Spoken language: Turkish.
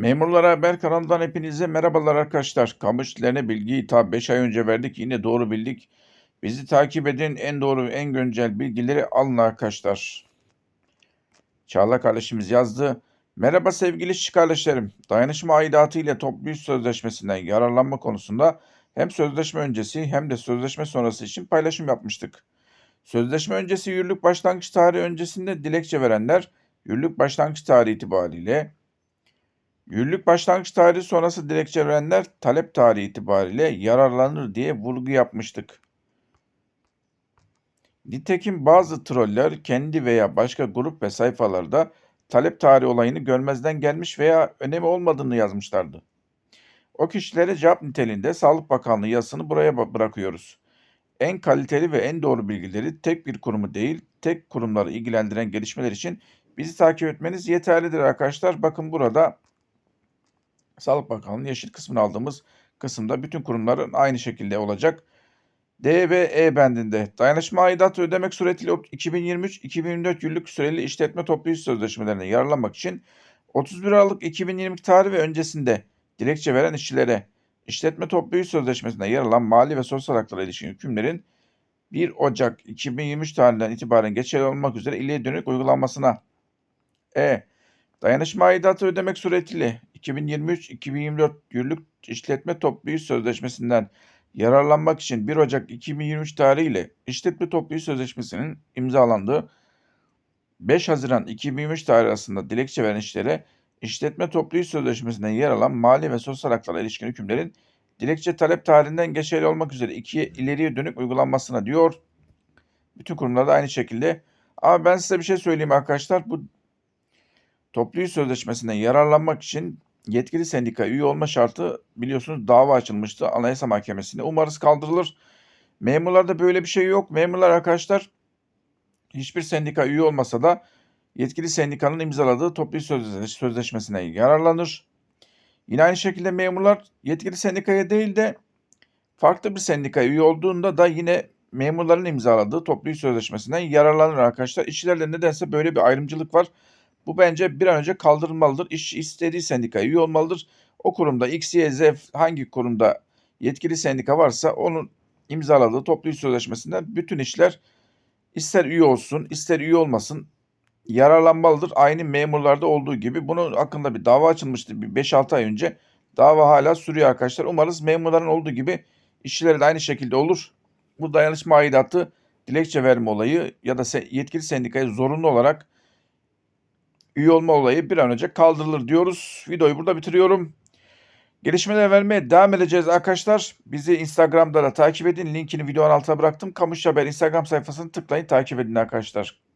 Memurlara Haber kanalından hepinize merhabalar arkadaşlar. Kamu bilgiyi ta 5 ay önce verdik. Yine doğru bildik. Bizi takip edin. En doğru en güncel bilgileri alın arkadaşlar. Çağla kardeşimiz yazdı. Merhaba sevgili işçi kardeşlerim. Dayanışma aidatı ile toplu iş sözleşmesinden yararlanma konusunda hem sözleşme öncesi hem de sözleşme sonrası için paylaşım yapmıştık. Sözleşme öncesi yürürlük başlangıç tarihi öncesinde dilekçe verenler yürürlük başlangıç tarihi itibariyle Yürürlük başlangıç tarihi sonrası dilekçe verenler talep tarihi itibariyle yararlanır diye vurgu yapmıştık. Nitekim bazı troller kendi veya başka grup ve sayfalarda talep tarihi olayını görmezden gelmiş veya önemi olmadığını yazmışlardı. O kişilere cevap niteliğinde Sağlık Bakanlığı yazısını buraya bırakıyoruz. En kaliteli ve en doğru bilgileri tek bir kurumu değil, tek kurumları ilgilendiren gelişmeler için bizi takip etmeniz yeterlidir arkadaşlar. Bakın burada Sağlık Bakanlığı'nın yeşil kısmını aldığımız kısımda bütün kurumların aynı şekilde olacak. D ve E bendinde dayanışma aidatı ödemek suretiyle 2023-2024 yıllık süreli işletme toplu sözleşmelerine yararlanmak için 31 Aralık 2022 tarihi ve öncesinde dilekçe veren işçilere işletme toplu iş sözleşmesinde yer alan mali ve sosyal haklara ilişkin hükümlerin 1 Ocak 2023 tarihinden itibaren geçerli olmak üzere ileriye dönük uygulanmasına E. Dayanışma aidatı ödemek suretiyle 2023-2024 yıllık işletme toplu iş sözleşmesinden yararlanmak için 1 Ocak 2023 tarihiyle işletme toplu iş sözleşmesinin imzalandığı 5 Haziran 2023 tarihi arasında dilekçe veren işlere işletme toplu iş sözleşmesinden yer alan mali ve sosyal haklara ilişkin hükümlerin dilekçe talep tarihinden geçerli olmak üzere ikiye ileriye dönük uygulanmasına diyor. Bütün kurumlarda aynı şekilde. Ama ben size bir şey söyleyeyim arkadaşlar. Bu toplu iş sözleşmesinden yararlanmak için yetkili sendika üye olma şartı biliyorsunuz dava açılmıştı Anayasa Mahkemesi'nde. Umarız kaldırılır. Memurlarda böyle bir şey yok. Memurlar arkadaşlar hiçbir sendika üye olmasa da yetkili sendikanın imzaladığı toplu sözleşmesine yararlanır. Yine aynı şekilde memurlar yetkili sendikaya değil de farklı bir sendikaya üye olduğunda da yine memurların imzaladığı toplu sözleşmesinden yararlanır arkadaşlar. İşçilerle nedense böyle bir ayrımcılık var. Bu bence bir an önce kaldırılmalıdır. İş istediği sendikaya üye olmalıdır. O kurumda X, Y, Z hangi kurumda yetkili sendika varsa onun imzaladığı toplu iş sözleşmesinden bütün işler ister üye olsun ister üye olmasın yararlanmalıdır. Aynı memurlarda olduğu gibi. Bunun hakkında bir dava açılmıştı bir 5-6 ay önce. Dava hala sürüyor arkadaşlar. Umarız memurların olduğu gibi işçilere de aynı şekilde olur. Bu dayanışma aidatı dilekçe verme olayı ya da yetkili sendikaya zorunlu olarak üye olma olayı bir an önce kaldırılır diyoruz. Videoyu burada bitiriyorum. Gelişmeler vermeye devam edeceğiz arkadaşlar. Bizi Instagram'da da takip edin. Linkini videonun altına bıraktım. Kamuş Haber Instagram sayfasını tıklayın takip edin arkadaşlar.